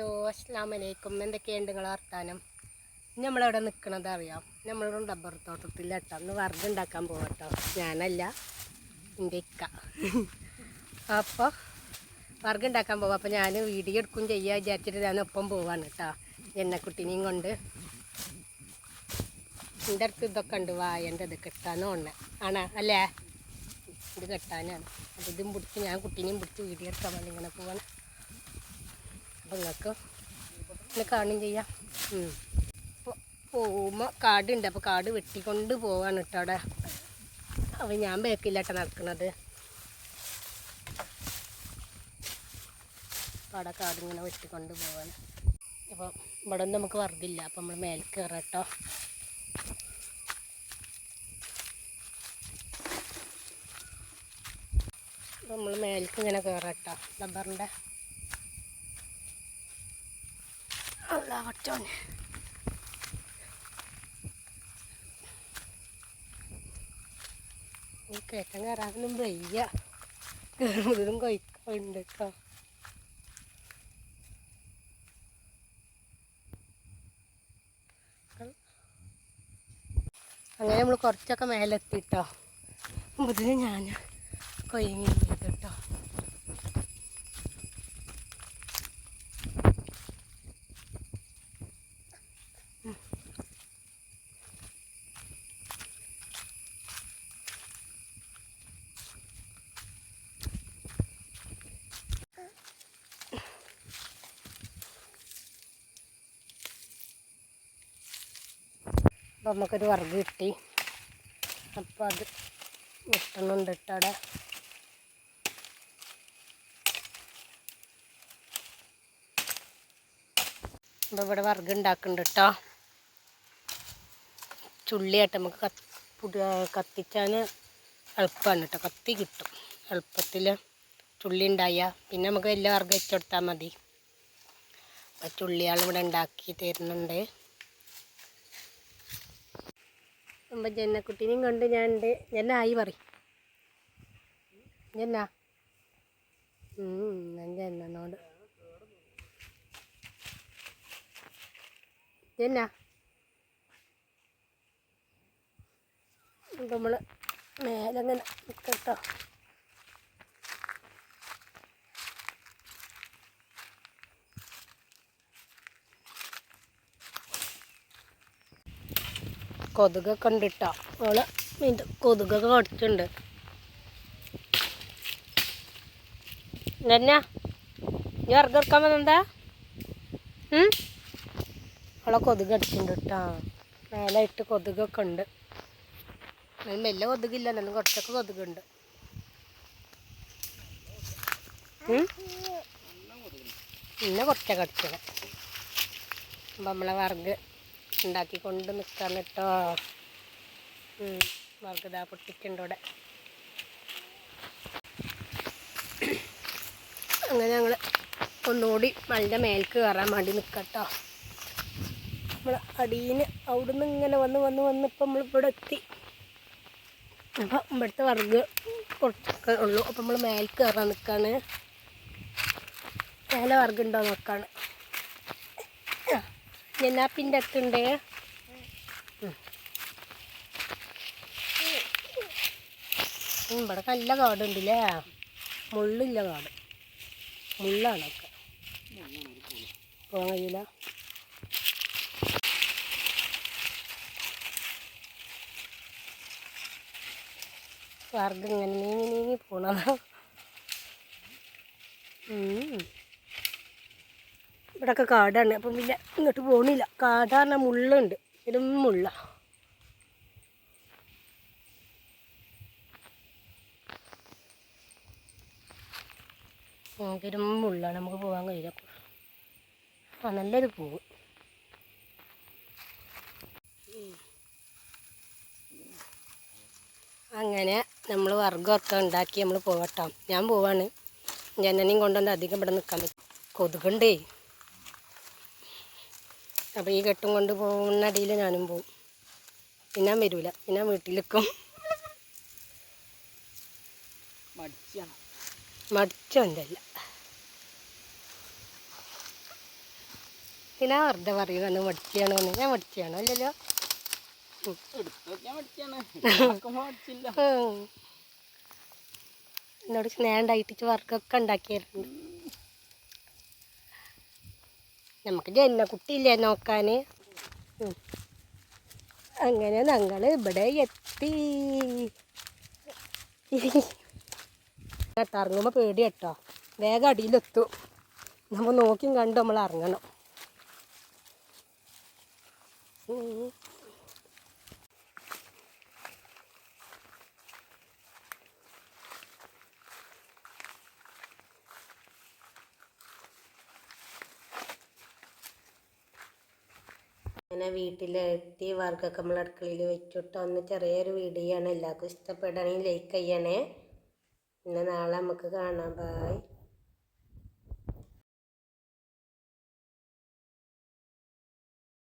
Hello അസ്സാം വലൈക്കും എന്തൊക്കെയുണ്ട് നിങ്ങളെ വർത്താനം? നമ്മളവിടെ നിൽക്കണത് അറിയാം. നമ്മളുടെ റബ്ബർ തോട്ടത്തിൽ കേട്ടോ ഒന്ന് വറുതെ ഉണ്ടാക്കാൻ പോകട്ടോ ഞാനല്ല എന്റെ ഇക്ക. അപ്പോൾ വർഗം ഉണ്ടാക്കാൻ പോവാം. അപ്പോൾ ഞാൻ വീഡിയോ എടുക്കും ചെയ്യുക വിചാരിച്ചിട്ട് ഞാൻ ഒപ്പം പോവാണ് കേട്ടോ. എണ്ണക്കുട്ടീനെയും കൊണ്ട്. എന്റെ അടുത്ത് ഇതൊക്കെ ഉണ്ട്. വായന്റെ ഇത് കെട്ടാന്ന് തോന്നേ ആണോ? അല്ലേ? ഇത് കെട്ടാനാണ്. അപ്പോൾ ഇതും പിടിച്ച് ഞാൻ കുട്ടീനെയും പിടിച്ച് വീഡിയോ എടുക്കാൻ വേണ്ടി ഇങ്ങനെ പോവാണ്. അപ്പം നിങ്ങൾക്ക് ഇങ്ങനെ കാണുകയും ചെയ്യാം. പോകുമ്പോൾ കാടുണ്ട്. അപ്പോൾ കാട് വെട്ടിക്കൊണ്ട് പോവാണ് കേട്ടോ അവിടെ. അപ്പോൾ ഞാൻ ബേക്കില്ലാട്ട നടക്കുന്നത് അപ്പോൾ അവിടെ കാടിങ്ങനെ വെട്ടിക്കൊണ്ട് പോവാണ്. അപ്പോൾ ഇവിടെ ഒന്നും നമുക്ക് വർഗില്ല അപ്പോൾ നമ്മൾ മേലെ കയറട്ടോ നമ്മൾ മേലേക്ക് ഇങ്ങനെ കയറട്ടോ റബ്ബറിന്റെ അല്ല പറ്റോൻ ഈ കയറ്റം കയറാനൊന്നും വയ്യ. കയറുന്നതും കൊയ്ക്കുണ്ട് കേട്ടോ അങ്ങനെ നമ്മൾ കുറച്ചൊക്കെ മേലെത്തിട്ടോ. മുതൽ ഞാൻ കൊയ്ങ്ങി. അപ്പം നമുക്കൊരു വർഗ് കിട്ടി. അപ്പോൾ അത് മുട്ടണുണ്ട് ഇട്ടവിടെ അപ്പം ഇവിടെ വർഗ് ഉണ്ടാക്കുന്നുണ്ട് കേട്ടോ. ചുള്ളിയായിട്ട് നമുക്ക് കത്തിച്ചാൽ എളുപ്പമാണ് കേട്ടോ. കത്തി കിട്ടും. എളുപ്പത്തിൽ ചുള്ളി ഉണ്ടായ. പിന്നെ നമുക്ക് എല്ലാ വർഗം വെച്ചുകൊടുത്താൽ മതി. അപ്പോൾ ചുള്ളിയാൾ ഉണ്ടാക്കി തരുന്നുണ്ട്. അപ്പം ജന്നക്കുട്ടീനെയും കൊണ്ട് ഞാൻ ഉണ്ട് ജന്ന. ആയി പറ ഞാൻ ജന്നോട് ജന്ന. അപ്പം നമ്മൾ മേലങ്ങനെ നിൽക്കട്ടോ കൊതുകൊക്കെ ഉണ്ട് കേട്ടോ അവൾ ഇത് കൊതുകൊക്കെ കടിച്ചിട്ടുണ്ട്. എന്നാ നീ എടുക്കാൻ വന്നെന്താ? അവളെ കൊതുക് അടിച്ചിട്ടുണ്ട് കേട്ടോ മേലായിട്ട് കൊതുകൊക്കെ ഉണ്ട്. വലിയ കൊതുകില്ല എന്നാലും കുറച്ചൊക്കെ കൊതുകുണ്ട് ഉം? പിന്നെ കുറച്ചൊക്കെ അടിച്ചത് അപ്പം നമ്മളെ വർഗ് ഉണ്ടാക്കിക്കൊണ്ട് നിൽക്കാൻ കേട്ടോ. വർഗതാ പൊട്ടിക്കുണ്ട് ഇവിടെ. അങ്ങനെ ഞങ്ങൾ ഒന്നുകൂടി മലിന്റെ മേൽക്ക് കയറാൻ വേണ്ടി നിൽക്കട്ടോ നമ്മൾ അടിയിൽ അവിടുന്ന് ഇങ്ങനെ വന്ന് വന്ന് വന്ന് ഇപ്പം നമ്മൾ ഇവിടെ എത്തി. അപ്പം ഇവിടുത്തെ വർഗ് കുറച്ചൊക്കെ ഉള്ളൂ. അപ്പം നമ്മൾ മേൽക്ക് കയറാൻ നിൽക്കാണ്. മേലെ വർഗ് ഉണ്ടോ നോക്കാണ്. ജനാപ്പിന്റെ അടുത്തുണ്ട് ഇവിടെ നല്ല കാടുണ്ടല്ലേ? മുള്ളില്ല കാട്. മുള്ളാണൊക്കെ പോകാൻ കഴിയില്ല വർഗം ഇങ്ങനെ നീങ്ങി നീങ്ങി പോണതാ. ഉം. ഇവിടെയൊക്കെ കാടാണ്. അപ്പം പിന്നെ ഇങ്ങോട്ട് പോണില്ല. കാടാണ് മുള്ളുണ്ട്. ഇതും മുള്ള. ഇതും മുള്ളാണ്. നമുക്ക് പോകാൻ കഴിയില്ല. ആ നല്ലത് പോകും അങ്ങനെ നമ്മൾ വർഗമൊക്കെ ഉണ്ടാക്കി നമ്മൾ പോകട്ടോ. ഞാൻ പോവാണ്. ജനനെയും കൊണ്ടുവന്ന് അധികം ഇവിടെ നിൽക്കാൻ പറ്റും കൊതുകുണ്ടേ. അപ്പോൾ ഈ കെട്ടും കൊണ്ട് പോകുന്ന അടിയിൽ ഞാനും പോവും. പിന്നെ വരൂല. പിന്നെ വീട്ടിലിരിക്കും. മടിച്ചല്ല പിന്നെ വെറുതെ പറയൂ മടിച്ചാണോ എന്ന്. ഞാൻ മടിച്ചാണോ അല്ലല്ലോ. മടിച്ചാണ്. എന്നോട് സ്നേഹം ഉണ്ടായിട്ട് വർക്കൊക്കെ ഉണ്ടാക്കിയായിരുന്നു നമുക്ക് ജന്നക്കുട്ടിയില്ലേ നോക്കാൻ അങ്ങനെ ഞങ്ങൾ ഇവിടെ എത്തി. ഇറങ്ങുമ്പോൾ പേടി കേട്ടോ. വേഗം അടിയിലെത്തും. നമ്മൾ നോക്കിയും കണ്ട് നമ്മൾ ഇറങ്ങണം. അങ്ങനെ വീട്ടിലെത്തി വർഗൊക്കെ നമ്മൾ അടുക്കളയിൽ വെച്ചിട്ട് ഒന്ന് ചെറിയൊരു വീഡിയോ ആണ് എല്ലാവർക്കും ഇഷ്ടപ്പെടുകയാണെങ്കിൽ ലൈക്ക് ചെയ്യണേ. പിന്നെ നാളെ നമുക്ക് കാണാം. ബായ്